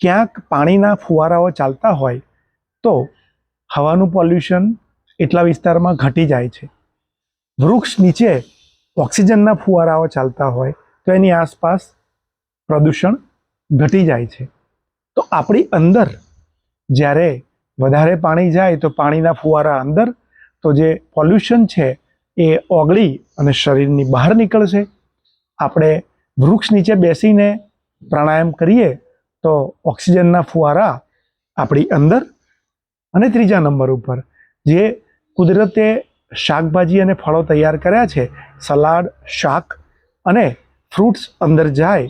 ક્યાંક પાણીના ફુવારાઓ ચાલતા હોય તો હવાનું પોલ્યુશન એટલા વિસ્તારમાં ઘટી જાય છે. વૃક્ષ નીચે ઓક્સિજનના ફુવારાઓ ચાલતા હોય તો એની આસપાસ પ્રદૂષણ ઘટી જાય છે. તો આપણી અંદર જ્યારે વધારે પાણી જાય તો પાણીના ફુવારા અંદર તો જે પોલ્યુશન છે એ ઓગળી અને શરીરની બહાર નીકળશે. આપણે વૃક્ષ નીચે બેસીને પ્રાણાયામ કરીએ તો ઓક્સિજનના ફુવારા આપણી અંદર અને ત્રીજા નંબર ઉપર, જે કુદરતે શાકભાજી અને ફળો તૈયાર કર્યા છે, સલાડ, શાક અને ફ્રૂટ્સ અંદર જાય,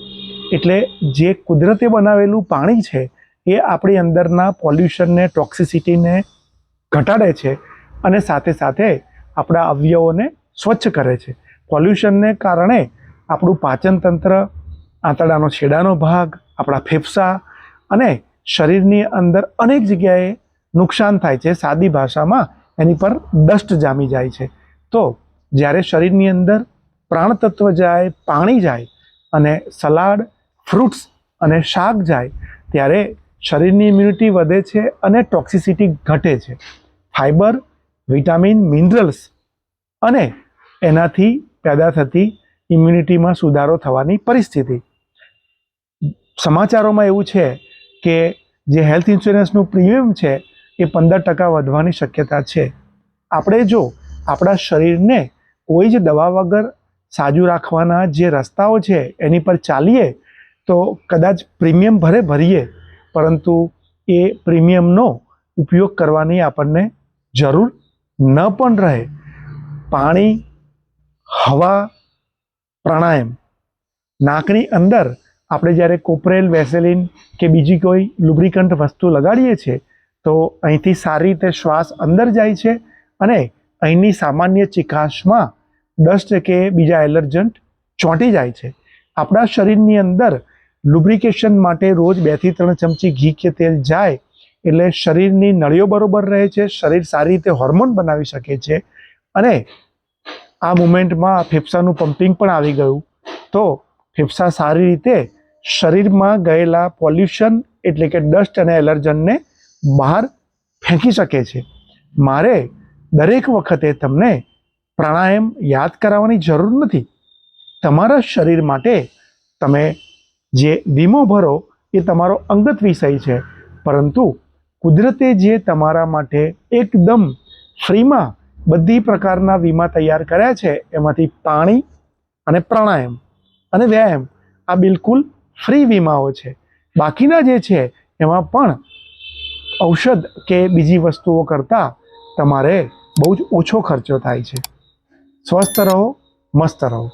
એટલે જે કુદરતે બનાવેલું પાણી છે, એ આપણી અંદરના પોલ્યુશનને, ટોક્સિસિટીને ઘટાડે છે અને સાથે સાથે આપણા અવયવોને સ્વચ્છ કરે છે. પોલ્યુશનને કારણે આપણું પાચનતંત્ર, આંતરડાનો છેડાનો ભાગ આપણા ફેફસા અને શરીરની અંદર અનેક જગ્યાએ નુકસાન થાય છે સાદી ભાષામાં, એની પર ડસ્ટ જામી જાય છે. તો જ્યારે શરીરની અંદર પ્રાણતત્વ જાય, પાણી જાય અને સલાડ, ફ્રૂટ્સ અને શાક જાય, ત્યારે શરીરની ઇમ્યુનિટી વધે છે અને ટોક્સિસિટી ઘટે છે. ફાઇબર વિટામિન મિનરલ્સ અને એનાથી પેદા થતી ઇમ્યુનિટીમાં સુધારો થવાની પરિસ્થિતિ. સમાચારોમાં એવું છે કે જે હેલ્થ ઇન્સ્યોરન્સનું પ્રીમિયમ છે એ પંદર ટકા વધવાની શક્યતા છે. આપણે જો આપણા શરીરને કોઈ જ દવા વગર સાજું રાખવાના જે રસ્તાઓ છે એની પર ચાલીએ તો કદાચ પ્રીમિયમ ભરે ભરીએ, પરંતુ એ પ્રીમિયમનો ઉપયોગ કરવાની આપણને જરૂર ન પણ રહે. પાણી, હવા, પ્રાણાયામ, નાકની અંદર આપણે જ્યારે કોપરેલ, વેસેલિન કે બીજી કોઈ લુબ્રિકન્ટ વસ્તુ લગાડીએ છીએ, તો અહીંથી સારી રીતે શ્વાસ અંદર જાય છે અને અહીંની સામાન્ય ચિકાશમાં ડસ્ટ કે બીજા એલર્જન્ટ ચોંટી જાય છે. આપણા શરીરની અંદર લુબ્રિકેશન માટે રોજ બેથી ત્રણ ચમચી ઘી કે તેલ જાય એટલે શરીરની નળીઓ બરોબર રહે છે, શરીર સારી રીતે હોર્મોન બનાવી શકે છે અને આ મુમેન્ટમાં ફેફસાનું પમ્પિંગ પણ આવી ગયું. તો ફેફસા સારી રીતે શરીરમાં ગયેલા પોલ્યુશન એટલે કે ડસ્ટ અને એલર્જનને બહાર ફેંકી શકે છે. મારે દરેક વખતે તમને પ્રાણાયામ યાદ કરાવવાની જરૂર નથી. તમારા શરીર માટે તમે જે વીમો ભરો એ તમારો અંગત વિષય છે. પરંતુ કુદરતે જે તમારા માટે એકદમ ફ્રીમાં બધી પ્રકારના વીમા તૈયાર કર્યા છે, એમાંથી પાણી અને પ્રાણાયામ અને વ્યાયામ આ બિલકુલ ફ્રી વીમાઓ છે. બાકીના જે છે, એમાં પણ ઔષધ કે બીજી વસ્તુઓ કરતાં તમારે બહુ જ ઓછો ખર્ચો થાય છે. સ્વસ્થ રહો, મસ્ત રહો.